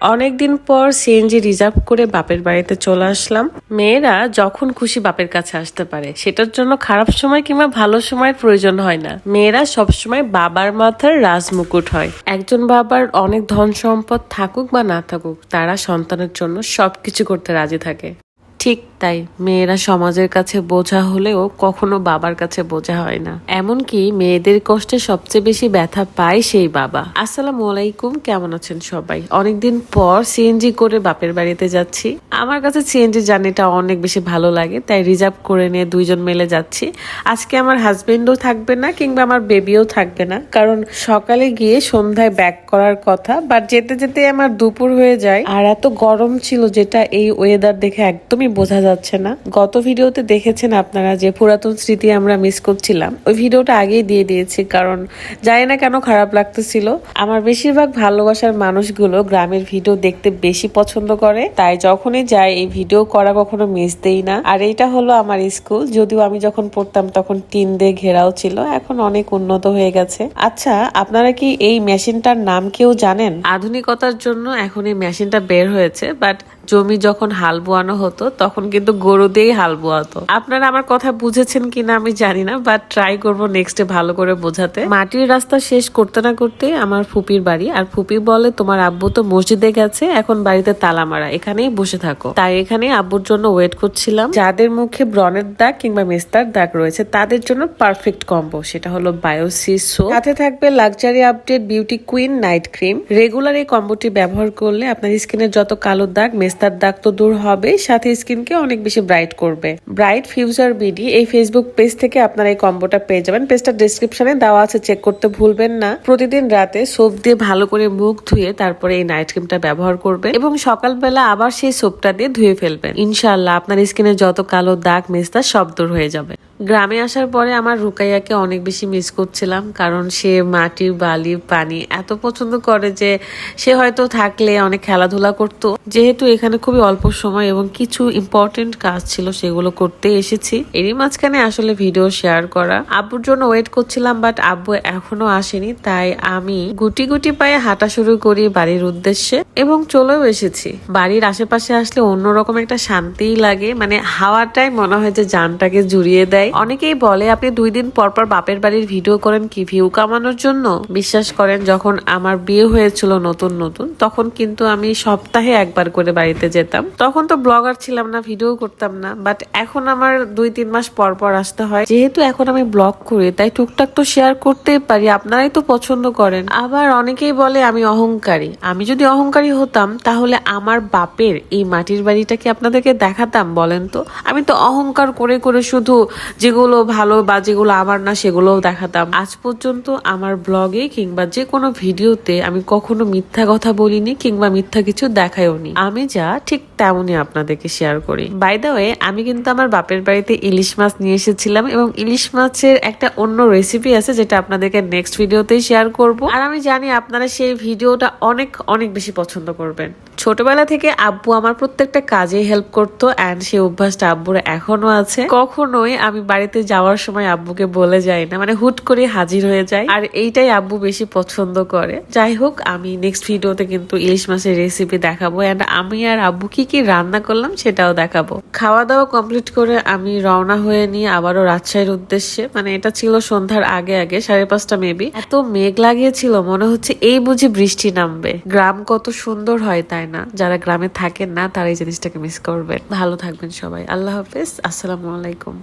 অনেকদিন পর CNG reserve করে বাপের বাড়িতে চলে আসলাম। মেয়েরা যখন খুশি বাপের কাছে আসতে পারে। সেটার জন্য খারাপ সময় কিংবা ভালো সময়ের প্রয়োজন হয় না। মেয়েরা সবসময় বাবার মাথার রাজমুকুট হয়। একজন বাবার অনেক ধন সম্পদ থাকুক বা না থাকুক, তারা সন্তানের জন্য সবকিছু করতে রাজি থাকে। ঠিক তাই মেয়েরা সমাজের কাছে বোঝা হলেও কখনো বাবার কাছে বোঝা হয় না। এমনকি মেয়েদের কষ্টে সবচেয়ে বেশি ব্যথা পায় সেই বাবা। আসসালামু আলাইকুম, কেমন আছেন সবাই? অনেকদিন পর সিএনজি করে বাপের বাড়িতে যাচ্ছি। আমার কাছে সিএনজি জার্নিটা অনেক বেশি ভালো লাগে, তাই রিজার্ভ করে নিয়ে দুইজন মিলে যাচ্ছি। আজকে আমার হাজবেন্ডও থাকবে না, কিংবা আমার বেবিও থাকবে না, কারণ সকালে গিয়ে সন্ধ্যায় ব্যাক করার কথা বাট যেতে যেতে আমার দুপুর হয়ে যায়। আর এত গরম ছিল যেটা এই ওয়েদার দেখে একদমই বোঝা যাচ্ছে না। গত ভিডিওতে দেখেছেন আপনারা যে পুরাতন স্মৃতি আমরা মিস করছিলাম। ওই ভিডিওটা আগেই দিয়ে দিয়েছি, কারণ জানি না কেন খারাপ লাগতেছিল। আমার বেশিরভাগ ভালোবাসার মানুষগুলো গ্রামের ভিডিও দেখতে বেশি পছন্দ করে, তাই যখনই যাই এই ভিডিও করা কখনো মিস দেই না। আর এইটা হলো আমার স্কুল যদিও আমি যখন পড়তাম তখন টিন দিয়ে ঘেরাও ছিল, এখন অনেক উন্নত হয়ে গেছে। আচ্ছা আপনারা কি এই মেশিনটার নাম কেউ জানেন? আধুনিকতার জন্য এখন এই মেশিনটা বের হয়েছে বাট জমি যখন হাল বোয়ানো হতো, তখন কিন্তু গরু দিয়েই হাল বোয়াতো। আপনারা আমার কথা বুঝেছেন কিনা আমি জানি না বাট ট্রাই করব নেক্সটে ভালো করে বোঝাতে। মাটির রাস্তা শেষ করতে না করতে আমার ফুপির বাড়ি, আর ফুপি বলে, তোমার আব্বু তো মসজিদে গেছে, এখন বাড়িতে তালা মারা, এখানেই বসে থাকো। তাই এখানে আব্বুর জন্য ওয়েট করছিলাম। যাদের মুখে ব্রনের দাগ কিংবা মেস্তার দাগ রয়েছে, তাদের জন্য পারফেক্ট কম্বো সেটা হলো বায়োসিস সাথে থাকবে luxury update beauty queen night cream regular এই কম্বোটি ব্যবহার করলে আপনার স্কিনের যত কালো দাগ মেস্তার দাগ তো দূর হবে, সাথে স্কিনকে অনেক বেশি ব্রাইট করবে। ব্রাইট ফিউচার বিডি, এই ফেসবুক পেজ থেকে আপনারা এই কম্বোটা পেয়ে যাবেন। পেজটা ডিসক্রিপশনে দেওয়া আছে চেক করতে ভুলবেন না। প্রতিদিন রাতে সোপ দিয়ে ভালো করে মুখ ধুয়ে তারপরে এই নাইট ক্রিমটা ব্যবহার করবেন এবং সকালবেলা আবার সেই সোপটা দিয়ে ধুয়ে ফেলবেন। ইনশাআল্লাহ আপনার স্কিনে যত কালো দাগ মেস্তা সব দূর হয়ে যাবে। গ্রামে আসার পরে আমার রুকাইয়াকে অনেক বেশি মিস করছিলাম, কারণ সে মাটি, বালি, পানি এত পছন্দ করে যে সে হয়তো থাকলে অনেক খেলাধুলা করত। যেহেতু এখানে খুবই অল্প সময় এবং কিছু ইম্পর্টেন্ট কাজ ছিল সেগুলো করতে এসেছি। এরই মাঝখানে আসলে ভিডিও শেয়ার করা। আব্বুর জন্য ওয়েট করছিলাম বাট আব্বু এখনও আসেনি, তাই আমি গুটি গুটি পায়ে হাঁটা শুরু করি বাড়ির উদ্দেশ্যে এবং চলেও এসেছি। বাড়ির আশেপাশে আসলে অন্যরকম একটা শান্তিই লাগে মানে হাওয়াটাই মনে হয় যে জানটাকে জুড়িয়ে দেয়। অনেকেই বলে, আপনি দুই দিন পর পর বাপের বাড়ির ভিডিও করেন কি ভিউ কামানোর জন্য? বিশ্বাস করেন, যখন আমার বিয়ে হয়েছিল নতুন নতুন, তখন কিন্তু আমি সপ্তাহে একবার করে বাড়িতে যেতাম। তখন তো ব্লগার ছিলাম না ভিডিও করতাম না বাট এখন আমার দুই, তিন মাস পর পর আসতে হয়। যেহেতু এখন আমি ব্লগ করি, তাই টুকটাক তো শেয়ার করতেই পারি, আপনারাই তো পছন্দ করেন। আবার অনেকেই বলে, আমি অহংকারী। আমি যদি অহংকারী হতাম, তাহলে আমার বাপের এই মাটির বাড়িটাকে আপনাদেরকে দেখাতাম বলেন তো? আমি তো অহংকার করে করে শুধু যেগুলো ভালো বা যেগুলো আমার না, সেগুলোও দেখাতাম। আজ পর্যন্ত আমার ব্লগে কিংবা যে কোনো ভিডিওতে আমি কখনো মিথ্যা কথা বলিনি, কিংবা মিথ্যা কিছু দেখাইওনি। আমি যা ঠিক তেমনই আপনাদেরকে শেয়ার করি। বাই দা ওয়ে আমি কিন্তু আমার বাপের বাড়িতে ইলিশ মাছ নিয়ে এসেছিলাম এবং ইলিশ মাছের একটা অন্য রেসিপি আছে যেটা আপনাদেরকে নেক্সট ভিডিওতেই শেয়ার করব। আর আমি জানি আপনারা সেই ভিডিওটা অনেক অনেক বেশি পছন্দ করবেন। ছোটবেলা থেকে আব্বু আমার প্রত্যেকটা কাজে হেল্প করতো অ্যান্ড সেই অভ্যাসটা আব্বুর এখনও আছে। কখনোই আমি বাড়িতে যাওয়ার সময় আব্বুকে বলে যাই না মানে হুট করে হাজির হয়ে যায় আর এইটাই আব্বু বেশি পছন্দ করে। যাই হোক, আমি নেক্সট ভিডিওতে কিন্তু ইলিশ মাছের রেসিপি দেখাবো অ্যান্ড আমি আর আব্বু কি কি রান্না করলাম সেটাও দেখাবো। খাওয়া দাওয়া কমপ্লিট করে আমি রওনা হয়ে নিয়ে আবারও রাজশাহীর উদ্দেশ্যে মানে এটা ছিল সন্ধ্যার আগে আগে, সাড়ে পাঁচটা মেবি এত মেঘ লাগিয়েছিল, মনে হচ্ছে এই বুঝি বৃষ্টি নামবে। গ্রাম কত সুন্দর হয় তাই না? যারা গ্রামে থাকেন না, তারা এই জিনিসটাকে মিস করবেন। ভালো থাকবেন সবাই। আল্লাহ হাফেজ। আসসালামু আলাইকুম।